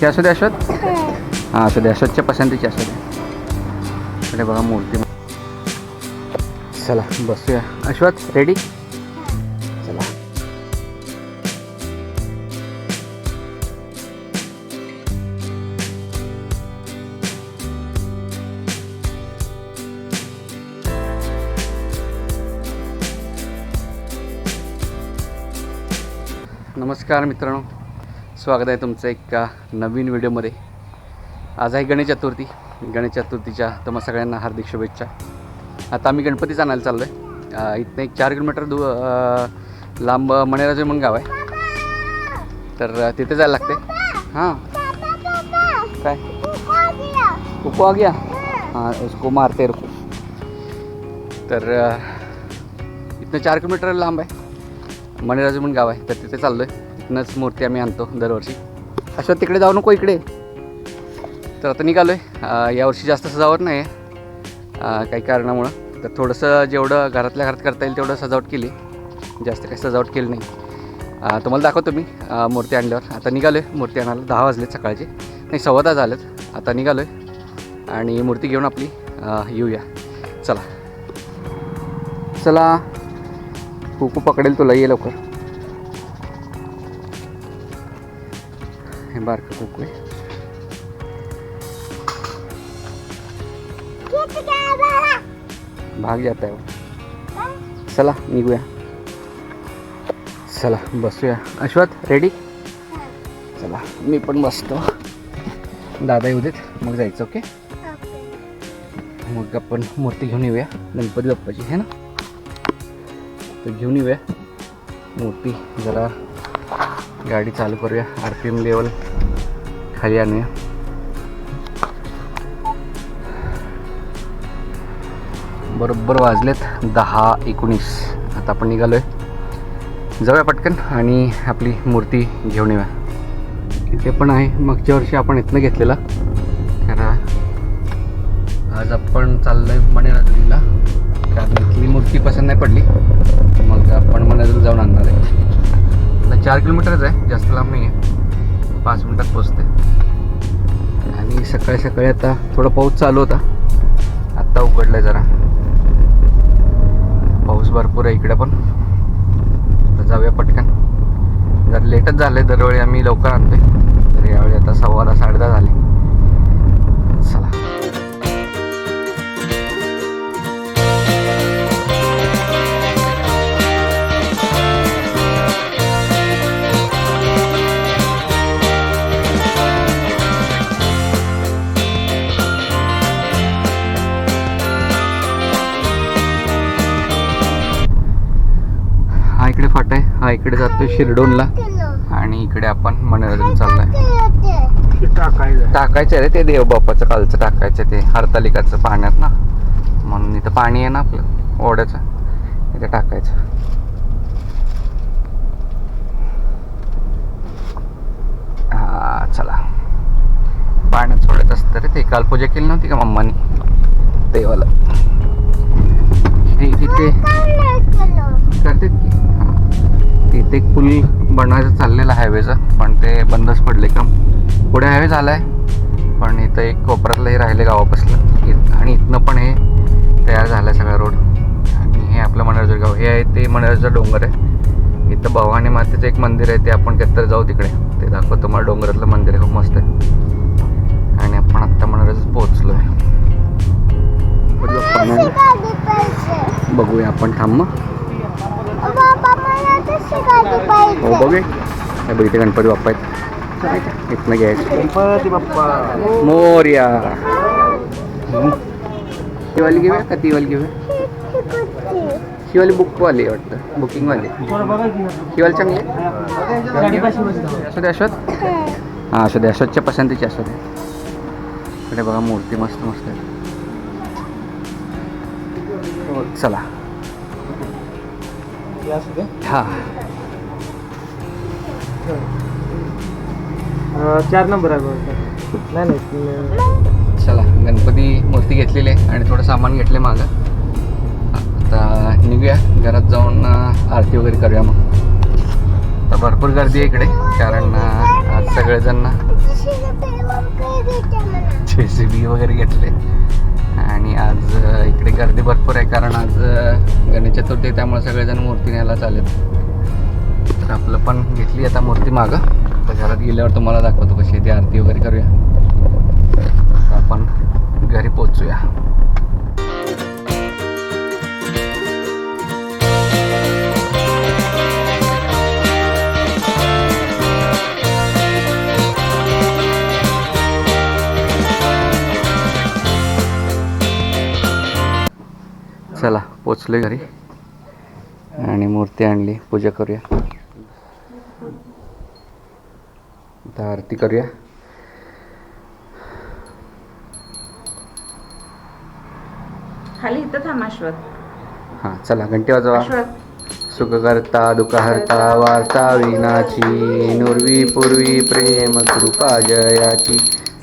हे असू दे अश्वत हां. असू दे अश्वतच्या पसंतीची असू दे. इकडे बघा मूर्ती. चला बसूया. अश्वत रेडी चला. नमस्कार मित्रांनो. स्वागत आहे तुमचं एका नवीन व्हिडिओमध्ये. आज आहे गणेश चतुर्थी. गणेश चतुर्थीच्या तुम्हा सगळ्यांना हार्दिक शुभेच्छा. आता आम्ही गणपतीच आणायला चाललो आहे इथनं एक चार किलोमीटर दू लांब मणेराजे म्हणून गाव आहे. तर तिथे जायला लागते हां. काय? कुको आ गया हां उसको मारते रुको तर इथनं चार किलोमीटर लांब आहे. मणिराजू म्हणून गाव आहे. तर तिथे चाललो आहे तिथनंच मूर्ती आम्ही आणतो दरवर्षी. अशा तिकडे जाऊ नको इकडे. तर आता निघालो आहे यावर्षी जास्त सजावट नाही आहे काही कारणामुळं. तर थोडंसं जेवढं घरातल्या घरात करता येईल तेवढं सजावट केली. जास्त काही सजावट केली नाही. तुम्हाला दाखवतो मी. मूर्ती आणल्यावर. आता निघालो आहे मूर्ती आणायला दहा वाजले सकाळचे. नाही सव्वा दहा झालेत. आता निघालो आहे आणि मूर्ती घेऊन आपली येऊया. चला. चला. कुकू पकडेल तुला. ये लवकर. हे बारकं कुकू आहे भाग जात आहे वो. चला निघूया चला बसूया अश्वत रेडी चला मी पण बसतो दादा येऊ देत मग जायचं ओके मग आपण मूर्ती घेऊन येऊया गणपती बाप्पाची है ना तर घेऊन येऊया मूर्ती जरा गाडी चालू करूया. आर पी एम लेवल खाली आणूया. बरोबर वाजलेत दहा एकोणीस. आता आपण निघालो आहे जाऊया पटकन आणि आपली मूर्ती घेऊन येऊया. इथे पण आहे. मागच्या वर्षी आपण इथनं घेतलेला. खरा आज आपण चाललो आहे मणिराजुरीला. कारण इथली मूर्ती पसंत नाही पडली. मग आपण मणिराजुरी जाऊन आणणार आहे. आता चार किलोमीटरच आहे जास्त लांब नाही आहे पाच मिनटात पोचते आणि सकाळी सकाळी आता थोडा पाऊस चालू होता. आत्ता उघडलं आहे जरा. पाऊस भरपूर आहे इकडे पण. जाऊया पटकन. जरा लेटच झालं दरवेळी आम्ही लवकर आणतोय. तर यावेळी आता सव्वाला साडे दहा झाले. फाटा आहे. हा इकडे जातोय शिरडोनला. आणि इकडे आपण मनोरंजन चाललंय. टाकायचं टाकायचं रे ते देव बाप्पाचं कालचं टाकायचं ते. हरतालिकाचं पाण्यात ना. म्हणून इथं पाणी आहे ना आपलं ओढ्याचं. इथे टाकायचं. हा चला. पाण्यात सोडत असतं रे ते. काल पूजा केली नव्हती का मम्मानी? देवाला. मी बनवायचं चाललेलं हायवेचं पण ते बंदच पडले का? पुढे हायवे झाला आहे पण इथं एक कोपऱ्यातलंही राहिले गावापासलं इत आणि इथनं पण हे तयार झालं आहे सगळा रोड. आणि हे आपलं मनोरंजन गाव. हे आहे ते मनोरंजन डोंगर आहे. इथं भवानी मातेचं एक मंदिर आहे ते आपण कत्तर जाऊ तिकडे. ते दाखवतो मला डोंगरातलं मंदिर आहे खूप मस्त आहे. आणि आपण आत्ता मनोरंजन पोहोचलो आहे बघूया आपण थांब मग. हो बघूया. हे बघ इथे गणपती बाप्पा आहेत. इथनं घ्यायचं. गणपती बाप्पा. मोर्या. ती वाली घेऊया का? ती वाली घेऊया? ही वाली बुकवाली वाटतं. बुकिंगवाली ही वाली चांगली आहे? असू दे अश्वत हां असू दे अश्वतच्या पसंतीची असू दे. इकडे बघा मूर्ती मस्त मस्त आहे. चला. हां. चार नंबर आहे बघा. नाही नाही चला गणपती मूर्ती घेतलेली आहे आणि थोडं सामान घेतले मागं. आता निघूया घरात जाऊन अं, आरती वगैरे करूया मग. आता भरपूर गर्दी आहे इकडे कारण अं, आज सगळेजण जे सी बी वगैरे घेतले. आणि आज इकडे गर्दी भरपूर आहे कारण आज गणेश चतुर्थी त्यामुळे सगळेजण मूर्ती न्यायला चालेल तर आपलं पण घेतली आता मूर्ती मागं. तर घरात गेल्यावर तुम्हाला दाखवतो कशी ती आरती वगैरे करूया. तर आपण घरी पोचूया चला पोचलोय घरी. आणि मूर्ती आणली. पूजा करूया. आता आरती करूया. खाली इथं थांब अश्वत हां चला घंटी वाजवा. सुखकर्ता दुःखहर्ता वार्ता विनाची नुर्वी पूर्वी प्रेम कृपा जयाची.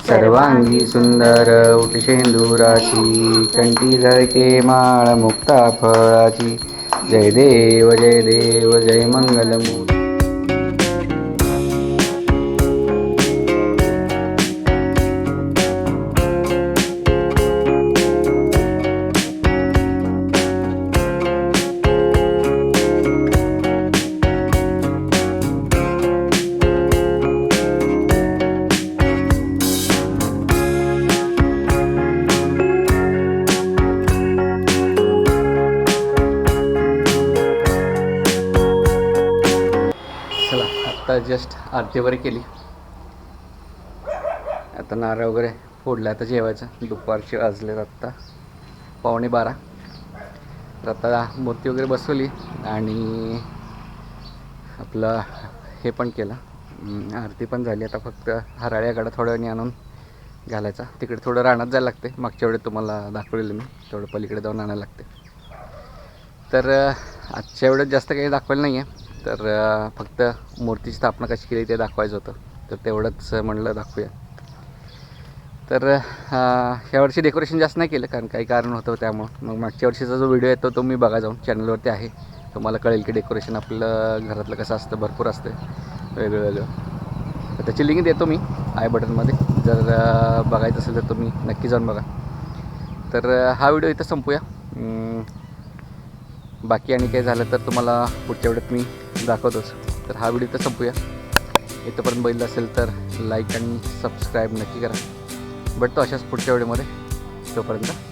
सर्वांगी सुंदर उठशेंदुराची कंठी झळके माळ मुक्ता फळाची जय देव जय देव जय मंगलमूर्ती आत्ता जस्ट आरती वगैरे केली. आता नारळ वगैरे फोडला आता जेवायचं. दुपारचे वाजलेत आत्ता पावणे बारा. तर आता मूर्ती वगैरे बसवली आणि आपलं हे पण केलं. आरती पण झाली. आता फक्त हराळ्या थोड्या वेळाने आणून घालायचा. तिकडे थोडं रानात जायला लागते मागच्या वेळेस तुम्हाला दाखवलेलं मी. तेवढं पलीकडे जाऊन आणायला लागते तर आजच्या वेळेस जास्त काही दाखवलं नाही आहे तर फक्त मूर्तीची स्थापना कशी केली ते दाखवायचं होतं. तर तेवढंच म्हणलं दाखवूया. तर ह्या वर्षी डेकोरेशन जास्त नाही केलं कारण काही कारण होतं त्यामुळं. मग मागच्या वर्षीचा जो व्हिडिओ येतो तो मी बघा जाऊन चॅनलवरती आहे. तुम्हाला कळेल की डेकोरेशन आपलं घरातलं कसं असतं भरपूर असतं वेगळं वेगळं. तर त्याची लिंक देतो मी आय बटनमध्ये जर बघायचं असेल तर तुम्ही नक्की जाऊन बघा. तर हा व्हिडिओ इथं संपूया. बाकी आणि काही झालं तर तुम्हाला पुढच्या वेळेत मी दाखवतोच तर हा व्हिडिओ तर संपूया. इथंपर्यंत बघितलं असेल तर लाईक आणि सबस्क्राईब नक्की करा. भेटतो अशाच पुढच्या व्हिडिओमध्ये तोपर्यंत